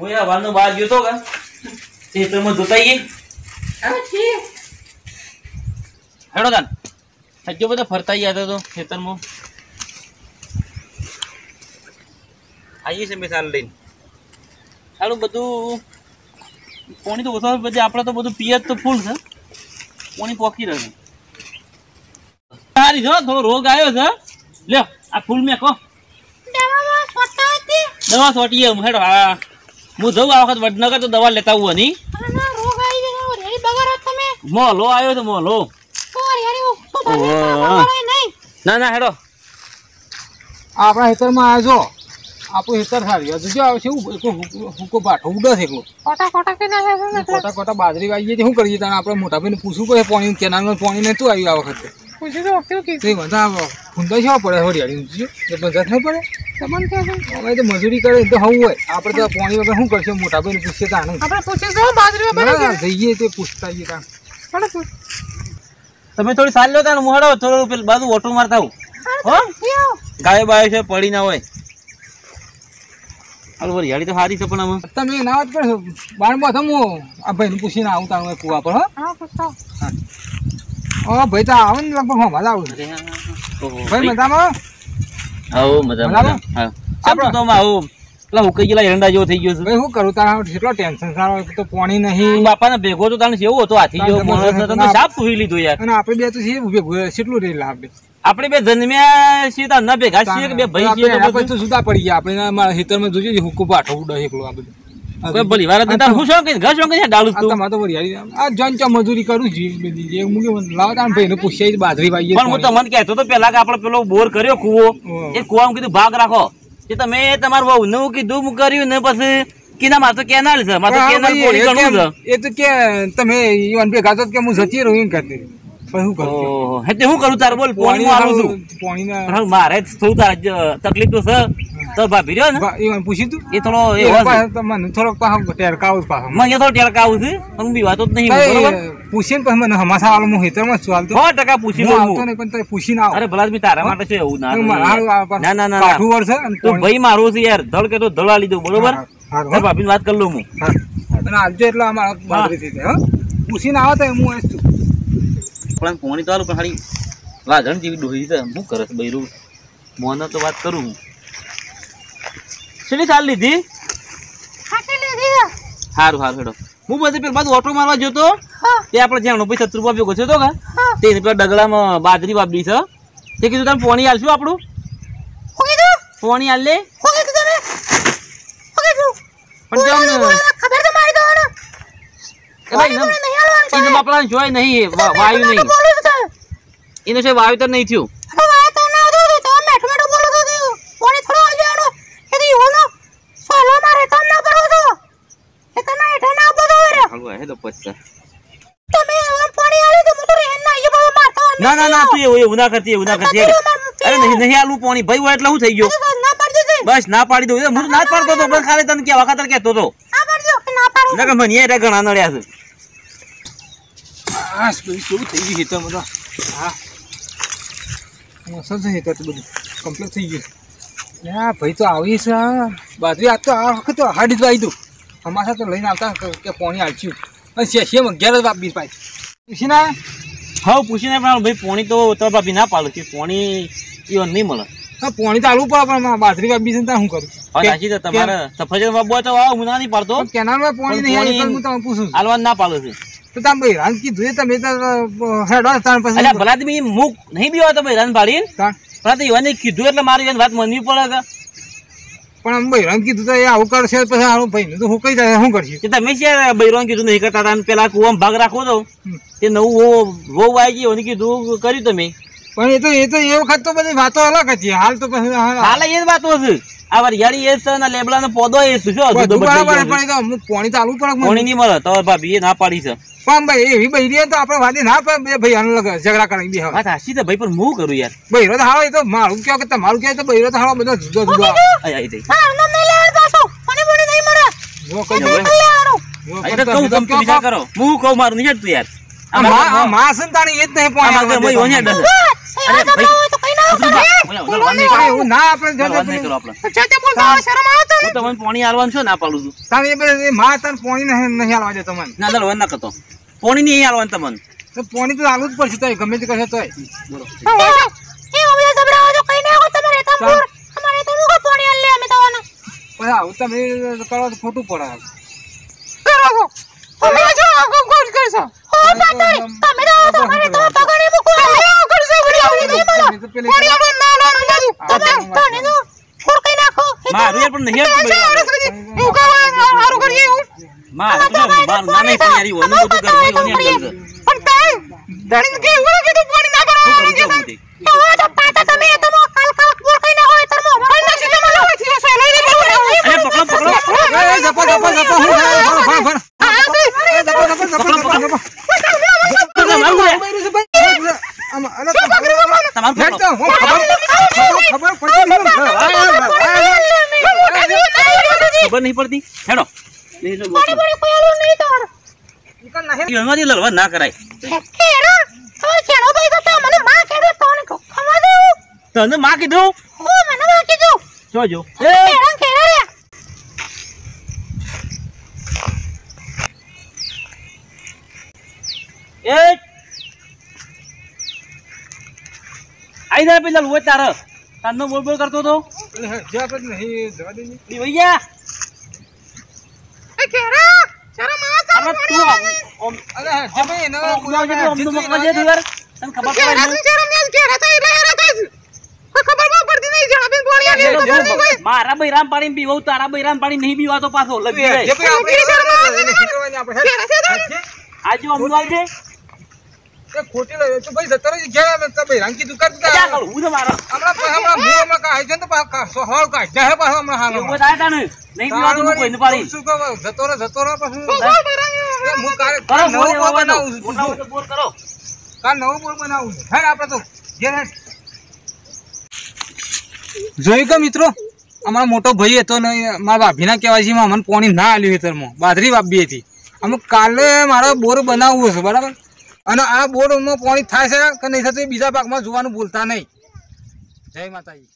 હું યાર વાનો બહાર ગયો તો કે? ખેતરમાં જોતા આવીએ હેડો તાન. સજ્જો બધા ફરતા ગયા તો ખેતરમાં. આવીએ છે મિસાલ લઈને. સારું બધું પોણી તો ઓછા બધે આપણે તો બધું પિયત તો ફૂલ છે. પોણી પોકી રહ્યું સારી જો થોડો રોગ આવ્યો છે. લ્યો આ ફૂલ મેં કહો. દવા સોટીએ હું હેડો હા. હું જઉં આ વખત વડનગર તો દવા લેતા આવું નહીં મોલો આવ્યો તો મોલો. ના ના હેડો. આપણા હેતરમાં આવજો આપણું હેતર સારી હજુ જો આવે છે હુકો પાઠો ઉડે છે એકલો. કોટા કોટા બાજરી વાગીએ છે શું કરીએ? તને આપણે મોટા ભાઈને પૂછવું પડે પાણી કેનાલમાં પાણી નહોતું આવ્યું આ વખતે? તે બધા ફૂંદાઈ જવા પડે એ બધા નહીં પડે. અમે તો મજૂરી કરે તો હવું હોય. આપણે તો પાણી વગર શું કરશે? મોટા ભાઈને પૂછીએ તાણે ના, જઈએ તે પૂછતા તાણે. તમે થોડી સારી લો તાને હું હેડો થોડું પેલું બાજુ ઓટો મારતા હો? ગાય બાય છે પડી ના હોય. હાલ વરિયાળી તો સારી છે પણ આમાં. તમે ના વાત કરો બારમાં તો આ ભાઈને પૂછીને આવું તાણે કુવા પર હો. ઓ ભાઈ તો આવો ને લગભગ હું મજા આવું. ભાઈ મજામાં? આવો મજામાં? મજા આપણે તો આવું. એરંડા જેવો થઈ ગયો છે. ભાઈ શું કરું? તારા કેટલો ટેન્શન સારો તો પાણી નહીં. બાપાને ભેગો તો તારે જેવો હતો હાથી જેવો તમે સાપ પૂરી લીધો યાર. અને આપણે બે તો ભેગું કેટલું રેલા આપણે આપણે બે જન્મ્યા છીએ તાર ન ભેગા છીએ કે બે ભાઈ છીએ તો એના બધું. પછી તો જુદા પડી ગયા આપણે મારા ખેતરમાં જોજે હુકુ પાઠવું એકલો આ બધું. કોઈ ભલી વાર જ નહીં. હું શું કહીશ? ઘર શું કહીશ? ડાળું તું તમારે તો વરિયાળી આ જોન ચા મજૂરી કરું જી બધી જે મૂકી લાવો તાણ ભાઈને પૂછ્યા બાજરી ભાઈ પણ હું તમને કહેતો તો પેલા કે આપણે પેલો બોર કર્યો કૂવો. એ કૂવામાં કીધું ભાગ રાખો. કે તમે તમારું વહુ નું કીધું હું કર્યું ને પછી કીધા માર તો કેનાલ છે માર તો કેનાલ પોણી ઘણું છે. એ તો કે તમે ઈવન ભેગા તો કે હું જતી રહું એમ કરતી હું કરું હું કરું તાર બોલ પોણી મારું છું. પાણીના મારે થોડું તારે તકલીફ તો છે. તો ભાભી રહ્યો ને? ઈવન પૂછ્યું તું? એ થોડો એ. પાછો તમને થોડોક પાછો ટેરકાવું પાછો. મને થોડો ટેરકા આવું છે પણ હું બીવાતો જ નહીં હું, બરોબર? પૂછીને પછી મને હમાસા વાળો હું હેતરમાં છું હાલ તો સો ટકા પૂછી હું લઉં આવતો હું. નહીં પણ તમે પૂછીને આવો. અરે ભલા તારા માટે છે એવું. ના હું પાછું ના ના ના કાઠું અને તું ભાઈ મારો છે યાર ધડ કે તો ધડા લીધું બરોબર? ભાભી વાત કરી લઉં હું. હા. અને આવજો એટલે અમારા બાજરી થઈ હો. પૂછીને આવો તો હું આવીશ છું પણ પોણી તો હાલું પણ હારી વાઘણ જેવી ડોહી છે શું કરે છે બૈરું? મોને તો વાત કરું હું. શેની ચાલ લીધી? સારું સારું હેડો. હું બધે પેલા બાજુ ઓટો મારવા જતો તે આપણે જ્યાં પછી સત્તર રૂપિયા ભેગો થયો તો કે તે પેલા ડગલામાં બાજરી વાપરી છે. તે કીધું તમે પોણી આલશું આપણું? પોણી આલ લે. પણ જોય નહીં વાયુ નહીં. એનો છે તો નહીં થયું. ના ના ના તું એવું એવું ના કરતી એવું ના કરતી. અરે નહીં નહીં આલું પાણી. ભાઈ હોય એટલે હું થઈ ગયો. બસ ના પાડી દઉં. હું ના પાડતો હતો બસ ખાલી તને કેવા ખાતર કહેતો હતો. નકર મને એ ઘણા નડ્યા છે. હા બધું થઈ ગયું હા. છે હેતર બધું કમ્પ્લીટ થઈ ગયું હા ભાઈ તો આવી છે આ. બાજરી આ તો આ વખત તો હાડી જ આવી દઉં અમાસા તો લઈને આવતા કે- પાણી અને શેમ અગિયાર જ વાપી પાછી પૂછીને હા પૂછીને પણ ભાઈ પાણી તો તો ભાભી ના પાડું કે પોણી ઈવન નહીં મળે. હા પાણી તો પડે પણ બાજરી વાપી છે શું કરું? સાચી તમારે સફરજન બાબુ તો હું ના નહીં પાડતો. કેનાલમાં પાણી નહીં હું તમને પૂછું હાલવા ના પાડું છે. તો તમે ભાઈ રાન કીધું એ તમે હેડો તાણ પછી અલ્યા ભલા આદમી મુક નહીં બીવા તો ભાઈ રન પાડીને. પણ તો કીધું એટલે મારી વાત માનવી પડે કે પણ આમ કીધું તો એ આવું કરશે પછી આવું ભાઈ તો હું કઈ જાય શું કરશે? તમે છે બૈરોન કીધું નહીં કરતા હતા પેલા કુવામાં ભાગ રાખો તો. તે નવું વો વહુ આવી એને કીધું કર્યું તમે. પણ એ તો એ તો એ વખત તો બધી વાતો અલગ હતી. હાલ તો હાલ- એ જ વાતો છે. આ વરિયાળી એ છે અને લેબડાનો પોદો એ છે અધૂરો બરાબર પણ એ તો અમુક પાણી તો પડે ગયો નહીં મળે તો ભાભી એ ના પાડી છે. પણ ભાઈ એવી બૈરી તો આપણે વાદી ના પડે ભાઈ આને ઝઘડા કરી બે હવે. વાત હાચી છે ભાઈ પણ હું કરું યાર. બૈરો તો હાલો એ તો મારું કયો કે તમારું કયો તો બૈરો તો હાલો બધો જુદો જુદો આવે. આય આય દઈ જો કઈ હવે. જો આ તો કહું તમે કયો વિચાર કરો. હું કહું મારું નહીં હેડતું યાર. આ માં- આ માં છે ને તાણી એ જ નહીં પાણી. અરે ભાઈ ઓલા, ઓલા, વાત નહીં ના આપણે ઓલા, વાત કરો આપણે. પેલું- તમને પાણી આલવાનું છું ના પાડું છું? એ બે- માં તાર પાણી નહીં નહીં હાલવા દે તમને ના ચાલો ના કરતો. પાણી નહીં આલવાનું તમને? તો પોણી તો હાલવું જ પડશે તોય ગમે તે કરશે તોય. પછી આવું તમે કરો તો ખોટું પડે મારું યાર પણ નહીં આવતું ભાઈ. મારું તો જો, મારું ના નહીં પણ યાર, ઈ ઓનું બધું ઘર નહીં, ઓની અંદર શું કરું છું હું તે? અરે પકડો પકડો એ, એ, જપો, જપો, જપો, હું થાય? ભણ, ભણ, ભણ. એ, જપો, જપો, જપો, જપો, જપો. તમારું બોલે. અરે, તમારે- પકડો. તો, હું ખબર- ખબર- ખબર પડતી નહીં. આ, આ, આ, આ, ખબર નહીં પડતી હેડો નહીં તો. બોલો. ઈ કાન નાહે. એમાંથી લડવા ના કરાય તને માં કીધું? જોજો એ! એ! આઈ જા પેલા લોય તાર. તારનો બોલ બોલ કરતો તો એટલે હેડ, જે આપણે નહીં. જવા દઈએ. ઈ ભૈયા અરે તું આમ- આમ અરે, હેડ, જે ભાઈ એને આમ બોલાવજે, આમ જે તો તું મોકલજે તું યાર. તને ખબર પડે મારા બૈરામ પાણી પીવું તારા બૈરામ પાણી નહીં પીવાતો પાછો લગી ભાઈ આજે અમલું આવજે ખોટી લાગે. તું ભાઈ જતો રહેજે, ઘેર તો ભાઈ રાંકી કરું હું તો મારા હમણાં હમણાં મું છે ને પાછા હળ કાઢી જાય પાછો હમણાં હાલ નહીં પીવાતું હું કોઈને પાડી જતો રહે, જતો રહે પાછું. હું કાલે- કરો કાલે બોર નવો બોર બનાવું છું. મોટા મોટા બોર કરો. કાલે નવો બોર બનાવું છું. હેડ આપણે તો ઘેર હેડ. જોઈ કે મિત્રો? અમારો મોટો ભાઈ હતો ને મારા ભાભીના છે મને પોણી ના આલ્યું ખેતરમાં બાજરી વાપી હતી. અમે કાલે મારો બોર બનાવવું છે બરાબર? અને આ બોરમાં પોણી થાય છે કે નહીં થતું બીજા ભાગમાં જોવાનું ભૂલતા નહીં. જય માતાજી.